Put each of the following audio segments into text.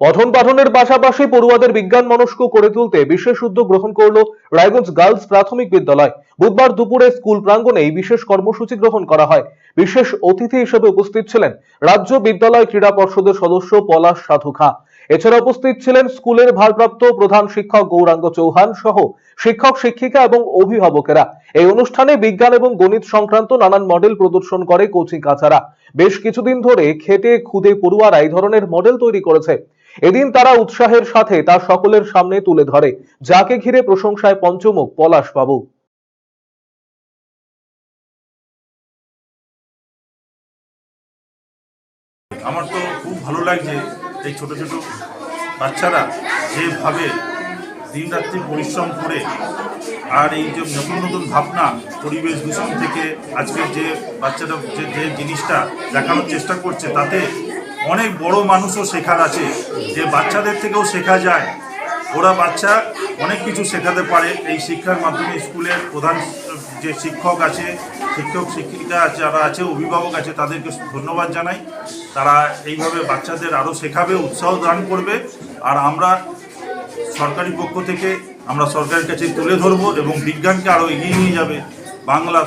পঠন পাঠনের পাশাপাশি পড়ুয়াদের বিজ্ঞান মনস্ক করে তুলতে বিশেষ উদ্যোগ গ্রহণ করল রায়গঞ্জ গার্লস প্রাথমিক বিদ্যালয়। বুধবার দুপুরে স্কুল প্রাঙ্গনে এই বিশেষ কর্মসূচি গ্রহণ করা হয়। বিশেষ অতিথি হিসেবে উপস্থিত ছিলেন রাজ্য বিদ্যালয় ক্রীড়া পর্ষদের সদস্য পলাশ সাধু খাঁ। এছাড়া উপস্থিত ছিলেন স্কুলের ভারপ্রাপ্ত প্রধান শিক্ষক গৌরাঙ্গ চৌহান সহ শিক্ষক, শিক্ষিকা এবং অভিভাবকেরা। এই অনুষ্ঠানে বিজ্ঞান এবং গণিত সংক্রান্ত নানান মডেল প্রদর্শন করে কোচিং কাছারা বেশ কিছুদিন ধরে খেটে, খুদে, পড়ুয়ারা এই ধরনের মডেল তৈরি করেছে। এদিন তারা উৎসাহের সাথে তা সকলের সামনে তুলে ধরে। যাকে ঘিরে প্রশংসায় পঞ্চমুখ পলাশ বাবু। আমার তো খুব ভালো লাগছে এই ছোট ছোট বাচ্চারা যেভাবে দিন রাত্রি পরিশ্রম করে আর এই যে নতুন নতুন ভাবনা, পরিবেশ দূষণ থেকে আজকে যে বাচ্চারা যে যে জিনিসটা দেখানোর চেষ্টা করছে, তাতে অনেক বড় মানুষও শেখার আছে। যে বাচ্চাদের থেকেও শেখা যায় ওরা বাচ্চা অনেক কিছু শেখাতে পারে। এই শিক্ষার মাধ্যমে স্কুলের প্রধান, যে শিক্ষক আছে, শিক্ষক, শিক্ষিকা যারা আছে, অভিভাবক আছে, তাদেরকে ধন্যবাদ জানাই। তারা এইভাবে বাচ্চাদের আরও শেখাবে, উৎসাহ দান করবে। আর আমরা সরকারি পক্ষ থেকে আমরা সরকারের কাছে তুলে ধরবো এবং বিজ্ঞানকে আরও এগিয়ে নিয়ে যাবে। বাংলা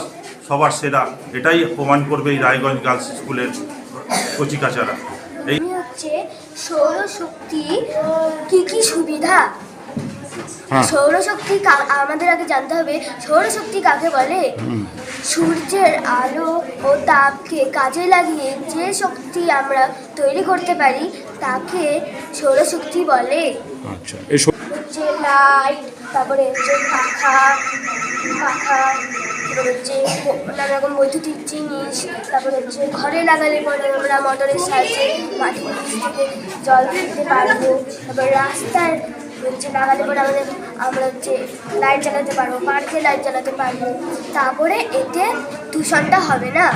সবার সেরা, এটাই প্রমাণ করবে এই রায়গঞ্জ গার্লস স্কুলের কচিকাচারা। এই হচ্ছে সৌরশক্তি কি কি সুবিধা? সৌরশক্তি কা- আমাদের আগে জানতে হবে সৌরশক্তি কাকে বলে? সূর্যের আলো ও তাপকে কাজে লাগিয়ে যে শক্তি আমরা তৈরি করতে পারি তাকে সৌরশক্তি বলে। আচ্ছা হচ্ছে লাইট তারপরে হচ্ছে পাখা পাখা। হচ্ছে নানা রকম বৈদ্যুতিক জিনিস, তারপরে হচ্ছে ঘরে লাগালে পরে আমরা মোটরের সাহায্যে নিচ থেকে জল দিতে পারব, তারপরে রাস্তায় হচ্ছে লাগালে পরে আমাদের, আমরা হচ্ছে লাইট জ্বালাতে পারব পার্কে লাইট জ্বালাতে পারব। তারপরে এতে দূষণটা হবে না।